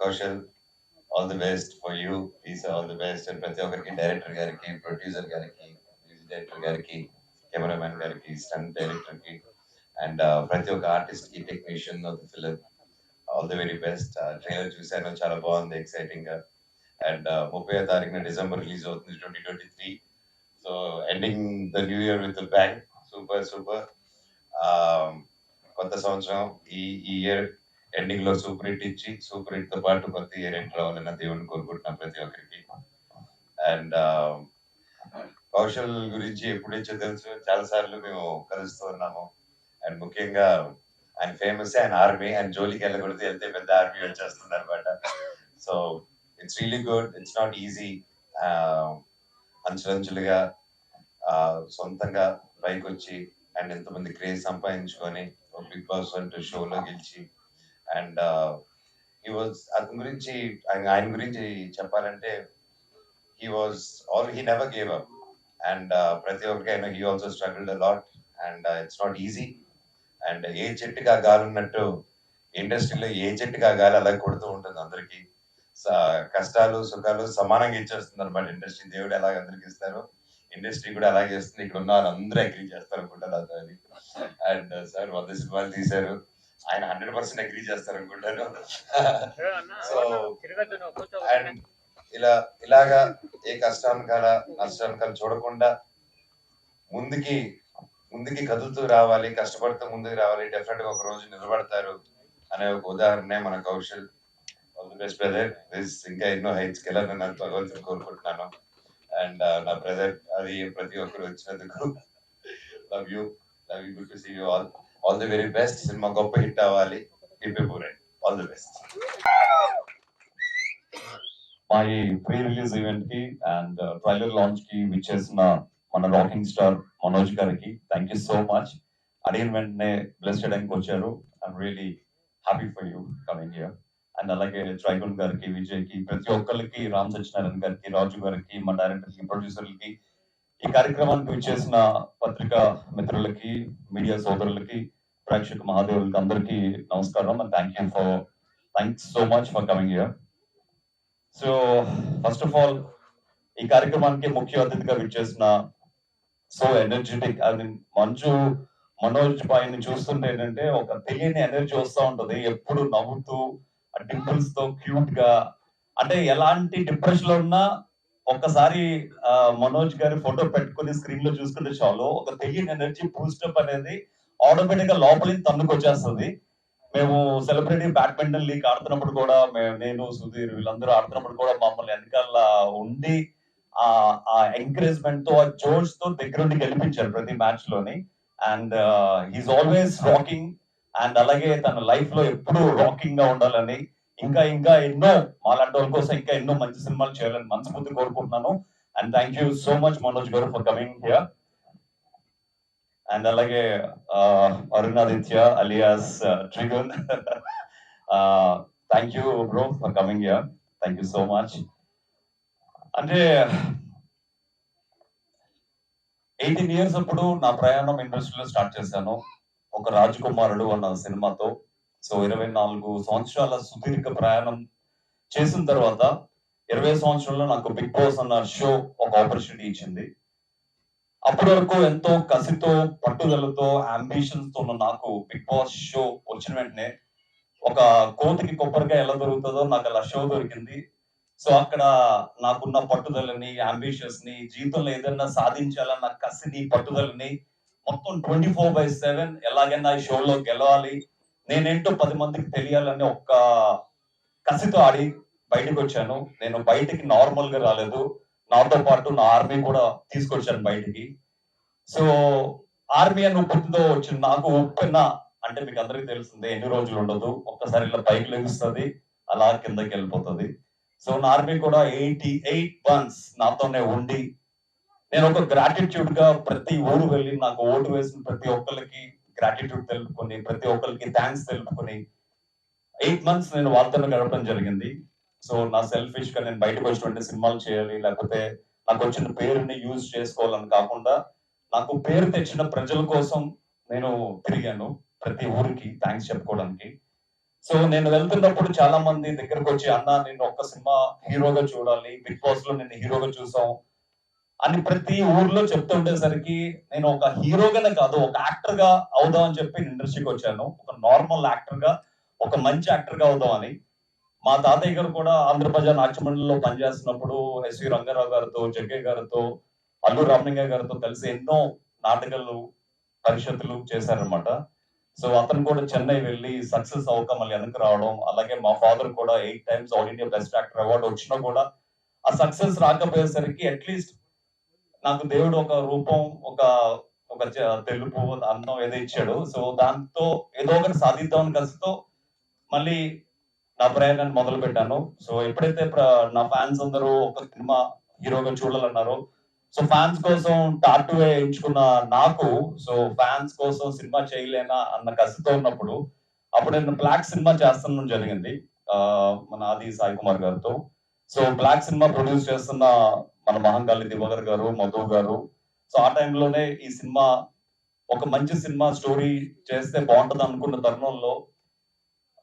Kaushal all the best for you is all the best and ప్రతి ఒక్కరికి director గారికి producer గారికి music director గారికి కెమెరామెన్ గారికి స్టంట్ డైరెక్టర్కి అండ్ ప్రతి ఒక్క ఆర్టిస్ట్కి technician of the film all the very best trailer చూశాను చాలా బాగుంది ఎక్సైటింగ్గా అండ్ ముప్పై తారీఖున డిసెంబర్ రిలీజ్ అవుతుంది twenty twenty three so ending the new year with bang super super కొత్త సంవత్సరం ఈ ఈ ఇయర్ ఎండింగ్లో సూపర్ హిట్ ఇచ్చి సూపర్ హిట్తో పాటు ప్రతి ఇయర్ ఎంటర్ అవ్వాలన్న దేవుని కోరుకుంటున్నాం ప్రతి ఒక్కరికి. అండ్ um, కౌశల్ గురించి ఎప్పుడైతే తెలుసు. చాలా సార్లు మేము కలుస్తూ ఉన్నాము. అండ్ ముఖ్యంగా ఆయన ఫేమస్ ఆయన ఆర్మీ ఆయన జోలికి వెళ్ళకూడదు. వెళ్తే పెద్ద ఆర్మీ వచ్చేస్తుంది అనమాట so it's really good it's not easy అంచులంచులుగా సొంతంగా పైకి వచ్చి అండ్ ఎంతమంది క్రేజ్ సంపాదించుకొని బిగ్ బాస్ వంటి షోలో గెలిచి అండ్ హీ వాజ్ అతని గురించి ఆయన గురించి చెప్పాలంటే he was all he never gave up and ప్రతి ఒక్కరికి ఆయన he also struggled lot and it's not easy and ఏ చెట్టుకి ఆ గాలి ఉన్నట్టు ఇండస్ట్రీలో ఏ చెట్టుకి ఆ గాలి అలాగే కొడుతూ ఉంటుంది అందరికీ. కష్టాలు సుఖాలు సమానంగా ఇచ్చేస్తుంది అనమాట ఇండస్ట్రీ. దేవుడు ఎలాగ అందరికి ఇస్తారు ఇండస్ట్రీ కూడా అలాగే ఇస్తుంది ఇక్కడ ఉన్న వాళ్ళందరూ అగ్రీ చేస్తారు అనుకుంటారు అతని అండ్ uh, సార్ వంద సినిమాలు తీశారు. ఆయన హండ్రెడ్ పర్సెంట్ అగ్రీ చేస్తారు అనుకుంటాను సో అండ్ ఇలా ఇలాగా ఏ కష్టానికాల నష్టానికాల చూడకుండా ముందుకి ముందుకి కదులుతూ రావాలి కష్టపడుతూ ముందుకు రావాలి డెఫినెట్గా ఒక రోజు నిలబడతారు అనే ఒక ఉదాహరణే మన కౌశల్. బెస్ట్ బ్రదర్ ఇంకా ఎన్నో హైట్స్కి వెళ్ళాలని నేను భగవంతుని కోరుకుంటున్నాను. అండ్ నా బ్రదర్ అది ప్రతి ఒక్కరు వచ్చినందుకు love you love you good to see you all all the very best cinema గొప్ప హిట్ అవ్వాలి. ఆల్ ది బెస్ట్ మా ఈ ప్రీ రిలీజ్ ఈవెంట్కి అండ్ ట్రైలర్ లాంచ్కి విచ్చేసిన మన రాకింగ్ స్టార్ మనోజ్ గారికి థ్యాంక్ యూ సో మచ్ అడిగిన వెంటనే బ్లెస్ చేయడానికి వచ్చారు. I'm really happy for you coming here and అలాగే ట్రైగున్ గారికి విజయ్కి ప్రతి ఒక్కరికి రామ్ సత్యనారాయణ గారికి రాజు గారికి మా డైరెక్టర్కి ప్రొడ్యూసర్లకి ఈ కార్యక్రమానికి విచ్చేసిన పత్రికా మిత్రులకి మీడియా సోదరులకి ప్రేక్షక మహాదేవులకి అందరికీ నమస్కారం and thank you for thanks so much for coming here so first of all ఈ కార్యక్రమానికి ముఖ్య అతిథిగా విచ్చేసిన so energetic I mean Manchu Manoj పైన చూస్తుంటే ఏంటంటే ఒక తెలియని ఎనర్జీ వస్తూ ఉంటుంది. ఎప్పుడు నవ్వుతూ ఆ డింపుల్స్తో క్యూట్గా అంటే ఎలాంటి డిప్రెషన్లో ఉన్నా ఒక్కసారి మనోజ్ గారి ఫోటో పెట్టుకుని స్క్రీన్లో చూసుకుంటే చాలు. ఒక తెలియని ఎనర్జీ బూస్టప్ అనేది ఆటోమేటిక్గా లోపలి తన్నుకు వచ్చేస్తుంది మేము సెలబ్రిటీ బ్యాడ్మింటన్ లీగ్ ఆడుతున్నప్పుడు కూడా మేము నేను సుధీర్ వీళ్ళందరూ ఆడుతున్నప్పుడు కూడా మమ్మల్ని వెనకాల ఉండి ఆ ఆ ఎంకరేజ్మెంట్తో ఆ జోష్తో దగ్గరుండి గెలిపించారు ప్రతి మ్యాచ్లోని. And he's always rocking and అలాగే తన లైఫ్లో ఎప్పుడూ రాకింగ్గా ఉండాలని ఇంకా ఇంకా ఎన్నో మాలాంటి వాళ్ళ కోసం ఇంకా ఎన్నో మంచి సినిమాలు చేయాలని మనస్ఫూర్తి కోరుకుంటున్నాను. And thank you so much Manoj గారు ఫర్ కమింగ్ హియర్ అండ్ అలాగే Arunaditya alias Trigun thank you bro for coming here thank you so much అంటే ఎయిటీన్ ఇయర్స్ అప్పుడు నా ప్రయాణం ఇండస్ట్రీలో స్టార్ట్ చేశాను. ఒక రాజకుమారుడు అన్న సినిమాతో. సో ఇరవై నాలుగు సంవత్సరాల సుదీర్ఘ ప్రయాణం చేసిన తర్వాత ఇరవై సంవత్సరంలో నాకు బిగ్ బాస్ అన్న షో ఒక ఆపర్చునిటీ ఇచ్చింది. అప్పటి వరకు ఎంతో కసితో పట్టుదలతో అంబిషన్స్తో ఉన్న నాకు బిగ్ బాస్ షో వచ్చిన వెంటనే ఒక కోతికి కొబ్బరిగా ఎలా దొరుకుతుందో నాకు అలా షో దొరికింది. సో అక్కడ నాకున్న పట్టుదలని అంబిషన్స్ని జీవితంలో ఏదైనా సాధించాలన్న కసిని పట్టుదలని మొత్తం ట్వంటీ ఫోర్ బై సెవెన్ ఎలాగైనా ఈ షోలో గెలవాలి. నేనేంటో పది మందికి తెలియాలని ఒక్క కసితో ఆడి బయటకు వచ్చాను. నేను బయటికి నార్మల్గా రాలేదు. నాతో పాటు నా ఆర్మీ కూడా తీసుకొచ్చాను బయటికి. సో ఆర్మీ అని ఉప్పుతో వచ్చిన నాకు ఉప్పెన్న అంటే మీకు అందరికీ తెలిసిందే ఎన్ని రోజులు ఉండదు. ఒక్కసారి ఇలా పైకి లెగుస్తుంది అలా కిందకి వెళ్ళిపోతుంది. సో నా ఆర్మీ కూడా ఎయిటీ ఎయిట్ మంత్స్ నాతోనే ఉండి నేను ఒక గ్రాటిట్యూడ్గా ప్రతి ఊరు వెళ్ళి నాకు ఓటు వేసిన ప్రతి ఒక్కరికి గ్రాటిట్యూడ్ తెలుపుకొని ప్రతి ఒక్కరికి థ్యాంక్స్ తెలుపుకొని ఎయిట్ మంత్స్ నేను వాళ్ళతో గడపడం జరిగింది. సో నా సెల్ఫిష్గా నేను బయటకు వచ్చినటువంటి సినిమాలు చేయాలి లేకపోతే నాకు వచ్చిన పేరుని యూజ్ చేసుకోవాలని కాకుండా నాకు పేరు తెచ్చిన ప్రజల కోసం నేను తిరిగాను ప్రతి ఊరికి థ్యాంక్స్ చెప్పుకోవడానికి. సో నేను వెళ్తున్నప్పుడు చాలా మంది దగ్గరకు వచ్చి అన్న నేను ఒక్క సినిమా హీరోగా చూడాలి బిగ్ బాస్లో నేను హీరోగా చూసాం అని ప్రతి ఊర్లో చెప్తుండేసరికి నేను ఒక హీరోగానే కాదు ఒక యాక్టర్గా అవుదాం అని చెప్పి ఇండస్ట్రీకి వచ్చాను. ఒక నార్మల్ యాక్టర్గా ఒక మంచి యాక్టర్గా అవుదాం అని. మా తాతయ్య గారు కూడా ఆంధ్రప్రజా నాట్యమండలిలో పనిచేస్తున్నప్పుడు ఎస్వి రంగారావు గారితో జగ్గయ్య గారితో అల్లు రామలింగ గారితో కలిసి ఎన్నో నాటకాలు పరిషత్తులు చేశారనమాట సో అతను కూడా చెన్నై వెళ్ళి సక్సెస్ అవ్వక మళ్ళీ వెనక్కి రావడం అలాగే మా ఫాదర్ కూడా eight times all India best actor award వచ్చినా కూడా ఆ సక్సెస్ రాకపోయేసరికి అట్లీస్ట్ నాకు దేవుడు ఒక రూపం ఒక ఒక తెలుపు అన్నం ఏదో ఇచ్చాడు. సో దాంతో ఏదో ఒకటి సాధిద్దామని కసితో మళ్ళీ నా ప్రయాణాన్ని మొదలు పెట్టాను. సో ఎప్పుడైతే నా ఫ్యాన్స్ అందరూ ఒక సినిమా హీరోగా చూడాలన్నారో సో ఫ్యాన్స్ కోసం టాటూ ఎంచుకున్న నాకు సో ఫ్యాన్స్ కోసం సినిమా చేయలేనా అన్న కసితో ఉన్నప్పుడు అప్పుడు నేను బ్లాక్ సినిమా చేస్తాను జరిగింది మన ఆది సాయి కుమార్ గారితో. సో బ్లాక్ సినిమా ప్రొడ్యూస్ చేస్తున్న మన మహంగాళి దివాకర్ గారు మధు గారు. సో ఆ టైంలోనే ఈ సినిమా ఒక మంచి సినిమా స్టోరీ చేస్తే బాగుంటుంది అనుకున్న తరుణంలో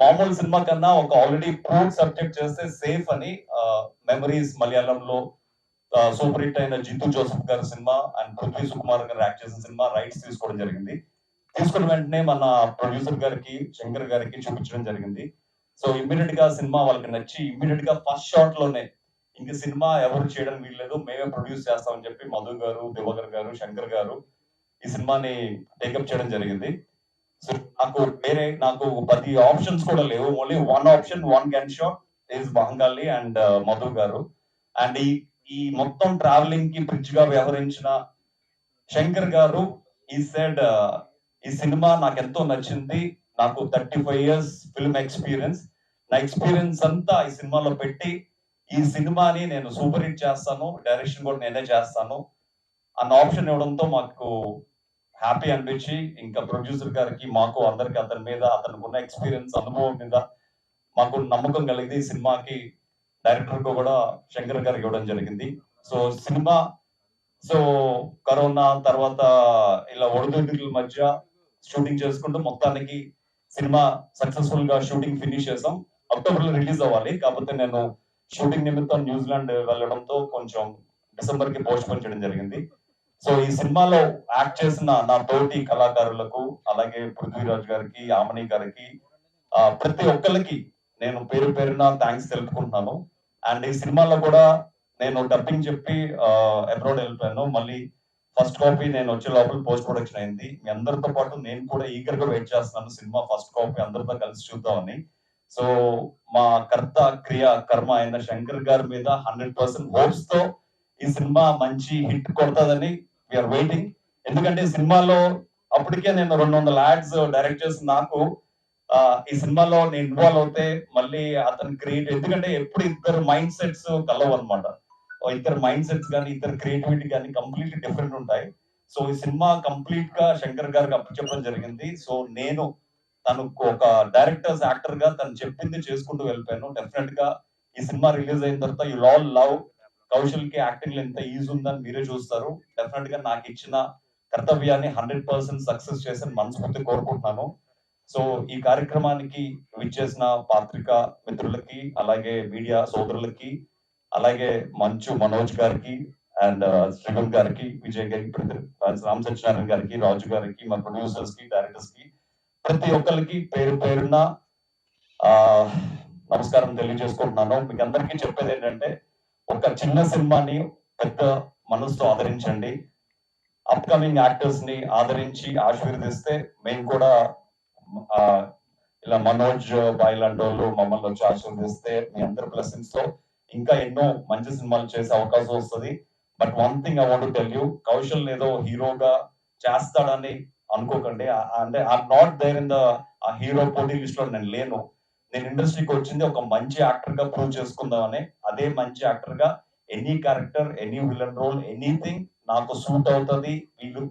మామూలు సినిమా కన్నా ఒక ఆల్రెడీ ప్రూవ్ సబ్జెక్ట్ చేస్తే సేఫ్ అని మెమరీస్ మలయాళంలో సూపర్ హిట్ అయిన జింతు జోసఫ్ గారి సినిమా అండ్ పృథ్వీ సుకుమార్ గారు యాక్ట్ చేసిన సినిమా రైట్స్ తీసుకోవడం జరిగింది. తీసుకున్న వెంటనే మన ప్రొడ్యూసర్ గారికి శంకర్ గారికి చూపించడం జరిగింది. సో ఇమ్మీడియట్గా సినిమా వాళ్ళకి నచ్చి ఇమ్మీడియట్గా ఫస్ట్ షాట్లోనే ఇంక సినిమా ఎవరు చేయడం వీల్లేదు మేమే ప్రొడ్యూస్ చేస్తామని చెప్పి మధు గారు దివాకర్ గారు శంకర్ గారు ఈ సినిమాని టేకప్ చేయడం జరిగింది. సో నాకు వేరే నాకు పది ఆప్షన్స్ కూడా లేవు. Only one option one gun shot is బహంగాలి and Madhu గారు. అండ్ ఈ ఈ మొత్తం ట్రావెలింగ్కి బ్రిడ్జ్గా వ్యవహరించిన శంకర్ గారు ఈ సెడ్ uh, ఈ సినిమా నాకు ఎంతో నచ్చింది. నాకు thirty five years film experience నా ఎక్స్పీరియన్స్ అంతా ఈ సినిమాలో పెట్టి ఈ సినిమాని నేను సూపర్ హిట్ చేస్తాను డైరెక్షన్ కూడా నేనే చేస్తాను. అన్న ఆప్షన్ ఇవ్వడంతో మాకు హ్యాపీ అనిపించి ఇంకా ప్రొడ్యూసర్ గారికి మాకు అందరికి అతని మీద అతనికి ఉన్న ఎక్స్పీరియన్స్ అనుభవం మీద మాకు నమ్మకం కలిగింది. ఈ సినిమాకి డైరెక్టర్కు కూడా శంకర్ గారికి ఇవ్వడం జరిగింది. సో సినిమా సో కరోనా తర్వాత ఇలా ఒడిదుడుకుల మధ్య షూటింగ్ చేసుకుంటూ మొత్తానికి సినిమా సక్సెస్ఫుల్గా షూటింగ్ ఫినిష్ చేసాం. అక్టోబర్లో రిలీజ్ అవ్వాలి. కాకపోతే నేను షూటింగ్ నిమిత్తం న్యూజిలాండ్ వెళ్ళడంతో కొంచెం డిసెంబర్కి పోస్ట్ పోన్ చేయడం జరిగింది. సో ఈ సినిమాలో యాక్ట్ చేసిన నా తోటి కళాకారులకు అలాగే పృథ్వీరాజ్ గారికి ఆమని గారికి ప్రతి ఒక్కరికి నేను పేరు పేరున థ్యాంక్స్ తెలుపుకుంటున్నాను. అండ్ ఈ సినిమాలో కూడా నేను డబ్బింగ్ చెప్పి అబ్రాడ్ వెళ్ళిపోయాను. మళ్ళీ ఫస్ట్ కాపీ నేను వచ్చే లోపల పోస్ట్ ప్రొడక్షన్ అయింది. మీ అందరితో పాటు నేను కూడా ఈగర్గా వెయిట్ చేస్తున్నాను. సినిమా ఫస్ట్ కాపీ అందరితో కలిసి చూద్దామని. సో మా కర్త క్రియ కర్మ అయిన శంకర్ గారి మీద హండ్రెడ్ పర్సెంట్ హోప్స్తో ఈ సినిమా మంచి హిట్ కొడతాదని విఆర్ వెయిటింగ్ ఎందుకంటే సినిమాలో అప్పటికే నేను రెండు వందల యాడ్స్ డైరెక్ట్ చేసిన నాకు ఈ సినిమాలో నేను ఇన్వాల్వ్ అవుతే మళ్ళీ అతని క్రియేట్ ఎందుకంటే ఎప్పుడు ఇద్దరు మైండ్ సెట్స్ కలవు అనమాట ఇద్దరు మైండ్ సెట్స్ కానీ ఇద్దరు క్రియేటివిటీ కానీ కంప్లీట్లీ డిఫరెంట్ ఉంటాయి. సో ఈ సినిమా కంప్లీట్గా శంకర్ గారికి అప్పచెప్పడం జరిగింది. సో నేను తను ఒక డైరెక్టర్స్ యాక్టర్గా తను చెప్పింది చేసుకుంటూ వెళ్ళిపోయాను. డెఫినెట్గా ఈ సినిమా రిలీజ్ అయిన తర్వాత యు ఆల్ లవ్ కౌశల్కి యాక్టింగ్లో ఎంత ఈజీ ఉందని మీరే చూస్తారు. డెఫినెట్గా నాకు ఇచ్చిన కర్తవ్యాన్ని హండ్రెడ్ పర్సెంట్ సక్సెస్ చేసి మనస్ఫూర్తి కోరుకుంటున్నాను. సో ఈ కార్యక్రమానికి విచ్చేసిన పాత్రిక మిత్రులకి అలాగే మీడియా సోదరులకి అలాగే మంచు మనోజ్ గారికి అండ్ uh, శ్రీగం గారికి విజయ్ గారికి రామ్ సత్యనారాయణ గారికి రాజు గారికి మా ప్రొడ్యూసర్స్కి డైరెక్టర్స్కి ప్రతి ఒక్కరికి పేరు పేరున ఆ నమస్కారం తెలియజేసుకుంటున్నాను. మీకు అందరికీ చెప్పేది ఏంటంటే ఒక చిన్న సినిమాని పెద్ద మనసుతో ఆదరించండి. అప్కమింగ్ యాక్టర్స్ని ఆదరించి ఆశీర్వదిస్తే మేము కూడా ఆ, ఇలా మనోజ్ బాయ్ లాంటి వాళ్ళు మమ్మల్ని వచ్చి ఆశీర్వదిస్తే మీ అందరి బ్లెస్సింగ్స్తో ఇంకా ఎన్నో మంచి సినిమాలు చేసే అవకాశం వస్తుంది. But one thing I want tell you Kaushal ఏదో హీరోగా చేస్తాడని అనుకోకండి. అంటే I not there in the ఆ హీరో పోటీ లిస్ట్లో నేను లేను. నేను ఇండస్ట్రీకి వచ్చింది ఒక మంచి యాక్టర్గా ప్రూవ్ చేసుకుందామని అదే మంచి యాక్టర్గా any character any villain role anything నాకు సూట్ అవుతుంది. వీళ్ళు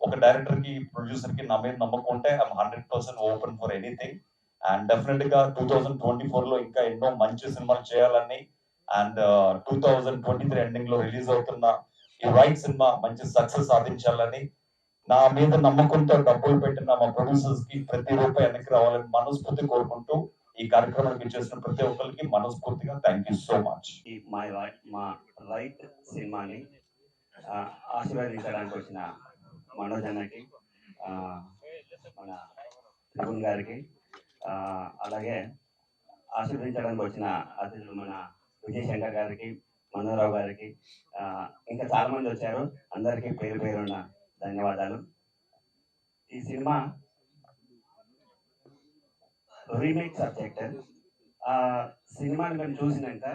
ఒక డైరెక్టర్కి ప్రొడ్యూసర్కి నా మీద నమ్మకం ఉంటే I'm hundred percent open for anything. And డెఫినెట్గా టూ థౌజండ్ ట్వంటీ ఫోర్లో ఇంకా ఎన్నో మంచి సినిమాలు చేయాలని and two thousand twenty three ఎండింగ్లో రిలీజ్ అవుతున్న ఈ రైట్ సినిమా మంచి సక్సెస్ సాధించాలని నా మీద నమ్మకంతో డబ్బులు పెట్టిన మా ప్రొడ్యూసర్స్కి ప్రతి రూపాయి వెనక్కి రావాలని మనస్ఫూర్తి కోరుకుంటూ ఈ కార్యక్రమానికి చేసిన ప్రతి ఒక్కరికి మనస్ఫూర్తిగా thank you so much my మా మా రైట్ సినిమాని ఆశీర్వదించడానికి వచ్చిన మనోజ్ అన్నకి ఆ, మన త్రిగుణ్ గారికి ఆ, అలాగే ఆశీర్వదించడానికి వచ్చిన అతిథులు మన విజయశంకర్ గారికి మనోరావు గారికి ఇంకా చాలా మంది వచ్చారు. అందరికీ పేరు పేరున్న ధన్యవాదాలు. ఈ సినిమా రీమేక్ సబ్జెక్ట్. ఆ సినిమాని మేము చూసినాక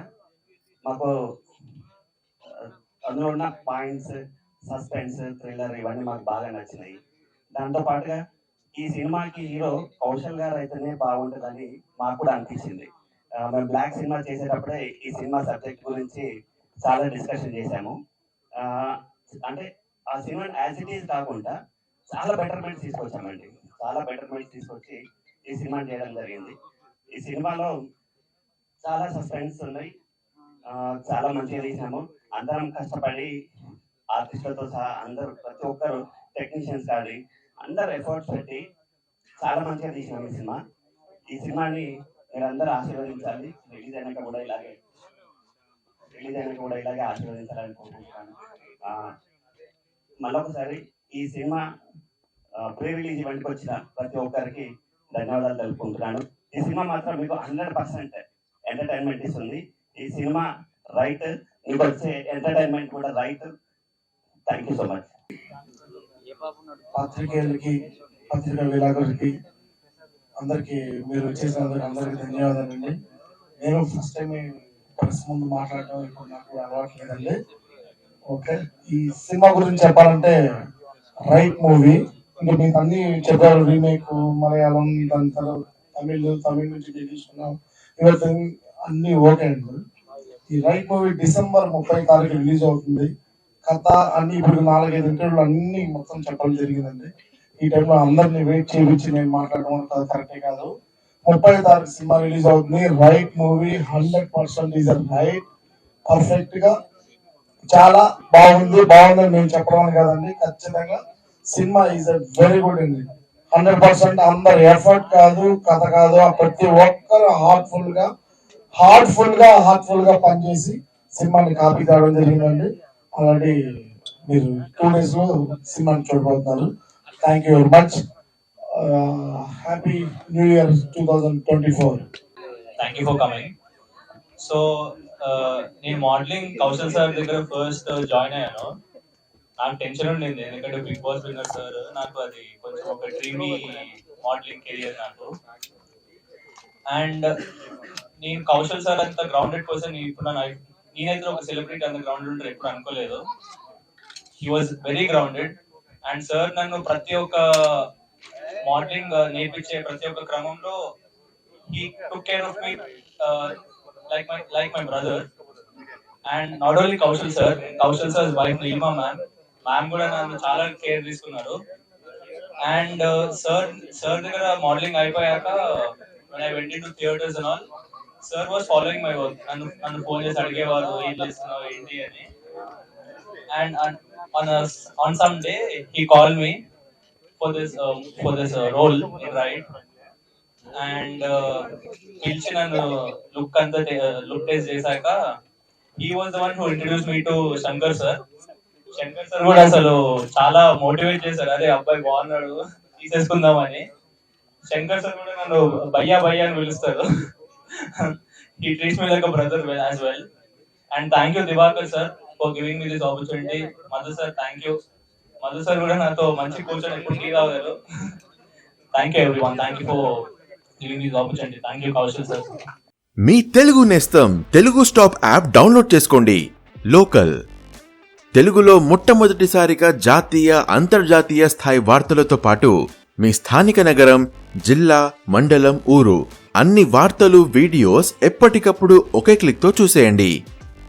మాకు అందులో ఉన్న పాయింట్స్ సస్పెన్స్ థ్రిల్లర్ ఇవన్నీ మాకు బాగా నచ్చినాయి. దాంతో పాటుగా ఈ సినిమాకి హీరో కౌశల్ గారు అయితేనే బాగుంటుందని మాకు కూడా అనిపించింది. మేము బ్లాక్ సినిమా చేసేటప్పుడే ఈ సినిమా సబ్జెక్ట్ గురించి చాలా డిస్కషన్ చేశాము. అంటే ఆ సినిమా యాజ్ ఇట్ ఈస్ కాకుండా చాలా బెటర్మెంట్స్ తీసుకొచ్చామండి. చాలా బెటర్మెంట్స్ తీసుకొచ్చి ఈ సినిమా చేయడం జరిగింది. ఈ సినిమాలో చాలా సస్పెన్స్ ఉన్నాయి. చాలా మంచిగా తీసినాము అందరం కష్టపడి ఆర్టిస్టులతో సహా అందరూ ప్రతి ఒక్కరు టెక్నీషియన్స్ కానీ అందరు ఎఫర్ట్స్ పెట్టి చాలా మంచిగా తీసినాం ఈ సినిమా. ఈ సినిమాని మీరందరూ ఆశీర్వదించాలి. రిలీజ్ అయినాక కూడా ఇలాగే రిలీజ్ అయినాక కూడా ఇలాగే ఆశీర్వదించాలని కోరుకుంటున్నాను. మళ్ళొకసారి ఈ సినిమా ప్రీ రిలీజ్ ఈవెంట్కి వచ్చిన ప్రతి ఒక్కరికి ధన్యవాదాలు తెలుపుకుంటున్నాను. ఈ సినిమా మాత్రం మీకు హండ్రెడ్ పర్సెంట్ ఎంటర్టైన్మెంట్ ఇస్తుంది. ఈ సినిమా రైట్ మీకు వచ్చే ఎంటర్టైన్మెంట్ కూడా right thank you so much పాత్రికేయులకి పత్రికా విలాగులకి అందరికి మీరు చేసినందుకు అందరికి ధన్యవాదాలండి. నేను ఫస్ట్ టైం ప్రెస్ ముందు మాట్లాడడం ఇప్పుడు నాకు అలవాటు లేదండి. ఓకే. ఈ సినిమా గురించి చెప్పాలంటే రైట్ మూవీ. ఇంకా మీకు అన్ని చెప్పారు రీమేక్ మలయాళం దాని తర్వాత తమిళ్ తమిళ్ నుంచి తీసుకున్నాం. ఇవన్నీ అన్ని ఓకే అండి. ఈ రైట్ మూవీ డిసెంబర్ ముప్పై తారీఖు రిలీజ్ అవుతుంది. కథ అన్ని ఇప్పుడు నాలుగైదు ఇంటర్వ్యూలు అన్ని మొత్తం చెప్పడం జరిగిందండి. ఈ టైంలో అందరిని వెయిట్ చేయించి నేను మాట్లాడడం కరెక్టే కాదు. ముప్పై తారీఖు సినిమా రిలీజ్ అవుతుంది. Right movie hundred percent is right. పర్ఫెక్ట్గా చాలా బాగుంది బాగుందని మేము చెప్పడం కాదండి. ఖచ్చితంగా సినిమా ఈజ్ వెరీ గుడ్ అండి హండ్రెడ్ పర్సెంట్ అందరు ఎఫర్ట్ కాదు కథ కాదు ప్రతి ఒక్కరు హార్ట్ఫుల్గా హార్ట్ఫుల్గా హార్ట్ఫుల్గా పనిచేసి సినిమాని కాపీ కావడం జరిగిందండి. అలాంటి మీరు టూ డేస్లో సినిమాని చూడబోతున్నారు. Thank you very much happy new year two thousand twenty four thank you for coming so నేను మోడలింగ్ కౌశల్ సార్ దగ్గర ఫస్ట్ జాయిన్ అయ్యాను. నాకు టెన్షన్ ఉండింది. ఎందుకంటే బిగ్ బాస్ విన్నర్ సార్ నాకు అది కొంచెం ఒక డ్రీమీ మోడలింగ్ కెరియర్ నాకు. అండ్ నేను కౌశల్ సార్ అంత గ్రౌండెడ్ పర్సన్ ఇప్పుడు నేనైతే ఒక సెలబ్రిటీ అంత గ్రౌండెడ్ ఉంటారు ఎప్పుడు అనుకోలేదు. He was very grounded and sir నన్ను ప్రతి ఒక్క మోడలింగ్ నేర్పించే ప్రతి ఒక్క క్రమంలో he took care of me like my like my brother. And not only Kaushal sir, Kaushal sir's wife Nilma ma'am, ma'am కూడా నన్ను చాలా కేర్ తీసుకున్నారు uh, sir sir దగ్గర మోడలింగ్ అయిపోయాక when I went into theaters and all, sir was following my work నన్ను నన్ను phone చేసి అడిగేవారు ఏం చేస్తున్నావు ఏంటి అని and on a, on some day he called me for this um, for this uh, role right and పిలిచి నన్ను లుక్ అంతా లుక్ టెస్ట్ uh, చేశాక he was the one who introduce me to Shankar sir Shankar sir కూడా అసలు చాలా motivate చేశారు అదే అబ్బాయి బాగున్నాడు తీసేసుకుందామని. శంకర్ సార్ కూడా నన్ను భయ్యా భయ్యా అని పిలుస్తారు. He treats me like brother as well and thank you Diwakar sir for giving me this opportunity Madhu sir thank you Madhu sir కూడా నాతో మంచి కూర్చొని ఎప్పుడు టీ తాగారు thank you everyone thank you for giving this opportunity thank you Kaushal sir మీ తెలుగు నేస్తం Telugu stop app download చేసుకోండి. Local. తెలుగులో మొట్టమొదటిసారిగా జాతీయ అంతర్జాతీయ స్థాయి వార్తలతో పాటు మీ స్థానిక నగరం జిల్లా మండలం ఊరు అన్ని వార్తలు వీడియోస్ ఎప్పటికప్పుడు ఒకే క్లిక్తో చూసేయండి.